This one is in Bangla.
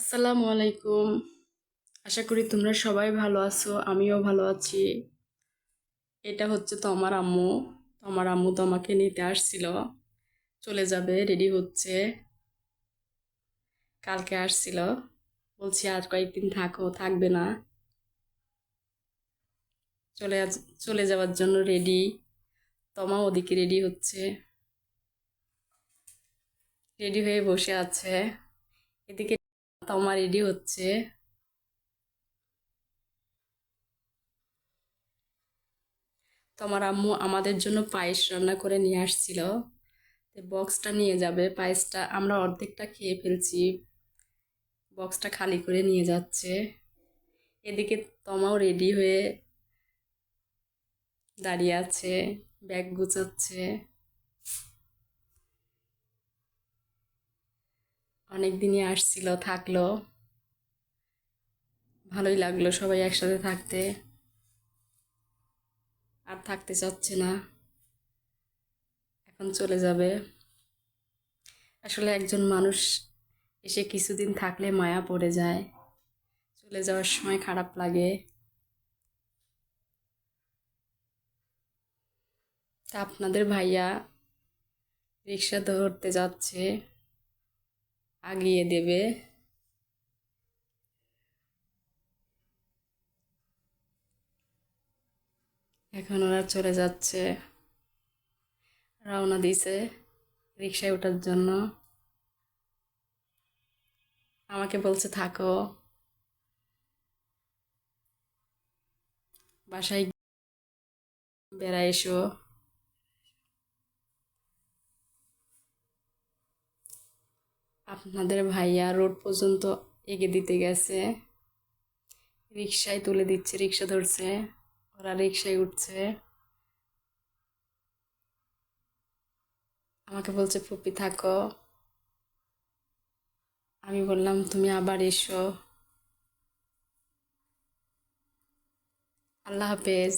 আসসালামু আলাইকুম। আশা করি তোমরা সবাই ভালো আছো, আমিও ভালো আছি। এটা হচ্ছে তো আমার আম্মু। আমার আম্মু তো আমাকে নিতে আসছিল। চলে যাবে রেডি হচ্ছে। কালকে আসছিল। বলছি আর কয়েকদিন থাকো, থাকবে না। চলে চলে যাওয়ার জন্য রেডি তমা ওদিকে রেডি হচ্ছে। রেডি হয়ে বসে আছে। এদিকে তমা রেডি হচ্ছে। তোমার আম্মু আমাদের জন্য পায়েস রান্না করে নিয়ে আসছিল। বক্সটা নিয়ে যাবে। পায়েসটা আমরা অর্ধেকটা খেয়ে ফেলছি। বক্সটা খালি করে নিয়ে যাচ্ছে। এদিকে তমাও রেডি হয়ে দাঁড়িয়ে আছে ব্যাগ গুছাচ্ছে। অনেক দিনই আসছিল, থাকল। ভালোই লাগল সবাই একসাথে থাকতে। আর থাকতে চাচ্ছে না। এখন চলে যাবে। আসলে একজন মানুষ এসে কিছুদিন থাকলে মায়া পড়ে যায়। চলে যাওয়ার সময় খারাপ লাগে। তা আপনাদের ভাইয়া রিক্সা ধরতে যাচ্ছে। আগিয়ে দেবে। এখন ওরা চলে যাচ্ছে। রওনা দিছে রিক্সায় ওঠার জন্য। আমাকে বলছে, থাকো। বাসায় বেড়া এসো। আপনাদের ভাইয়া রোড পর্যন্ত এগে দিতে গেছে। রিক্সায় তুলে দিচ্ছে রিক্সা ধরছে, ওরা রিক্সায় উঠছে। আমাকে বলছে, ফুপি, থাকো। আমি বললাম, তুমি আবার এসো। আল্লাহ হাফেজ।